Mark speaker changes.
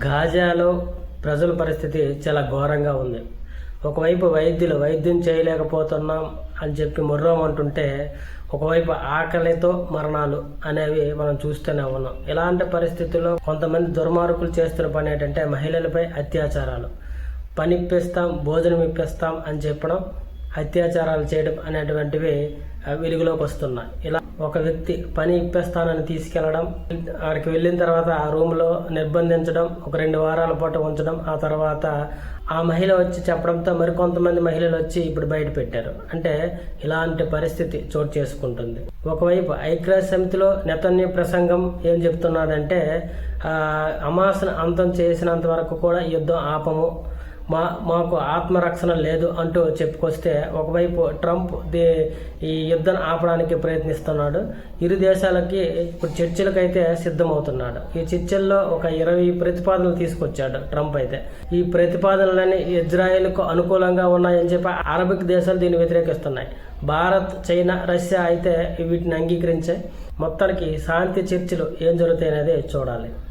Speaker 1: గాజాలో ప్రజల పరిస్థితి చాలా ఘోరంగా ఉంది. ఒకవైపు వైద్యులు వైద్యం చేయలేకపోతున్నాం అని చెప్పి ముర్రమంటుంటే ఒకవైపు ఆకలితో మరణాలు అనేవి మనం చూస్తూనే ఉన్నాం. ఇలాంటి పరిస్థితుల్లో కొంతమంది దుర్మార్గులు చేస్తున్న పని ఏంటంటే మహిళలపై అత్యాచారాలు. పని ఇప్పిస్తాం భోజనం ఇప్పిస్తాం అని చెప్పడం అత్యాచారాలు చేయడం అనేటువంటివి వెలుగులోకి వస్తున్నాయి. ఇలా ఒక వ్యక్తి పని ఇప్పేస్తానని తీసుకెళ్ళడం ఆడికి వెళ్ళిన తర్వాత ఆ రూమ్లో నిర్బంధించడం ఒక రెండు వారాల పాటు ఉంచడం ఆ తర్వాత ఆ మహిళ వచ్చి చెప్పడంతో మరికొంతమంది మహిళలు వచ్చి ఇప్పుడు బయట పెట్టారు. అంటే ఇలాంటి పరిస్థితి చోటు చేసుకుంటుంది. ఒకవైపు ఐక్యరాజ్య సమితిలో నెతన్య ప్రసంగం ఏం చెప్తున్నాడంటే అమాసను అంతం చేసినంత వరకు కూడా యుద్ధం ఆపము. మా మాకు ఆత్మరక్షణ లేదు అంటూ చెప్పుకొస్తే ఒకవైపు ట్రంప్ ది ఈ యుద్ధం ఆపడానికి ప్రయత్నిస్తున్నాడు. ఇరు దేశాలకి ఇప్పుడు చర్చలకైతే సిద్ధమవుతున్నాడు. ఈ చర్చల్లో ఒక ఇరవై ప్రతిపాదనలు తీసుకొచ్చాడు ట్రంప్ అయితే. ఈ ప్రతిపాదనలని ఇజ్రాయెల్కు అనుకూలంగా ఉన్నాయని చెప్పి అరబిక్ దేశాలు దీన్ని వ్యతిరేకిస్తున్నాయి. భారత్ చైనా రష్యా అయితే వీటిని అంగీకరించాయి మొత్తానికి శాంతి చర్చలు ఏం జరుగుతాయి అనేది చూడాలి.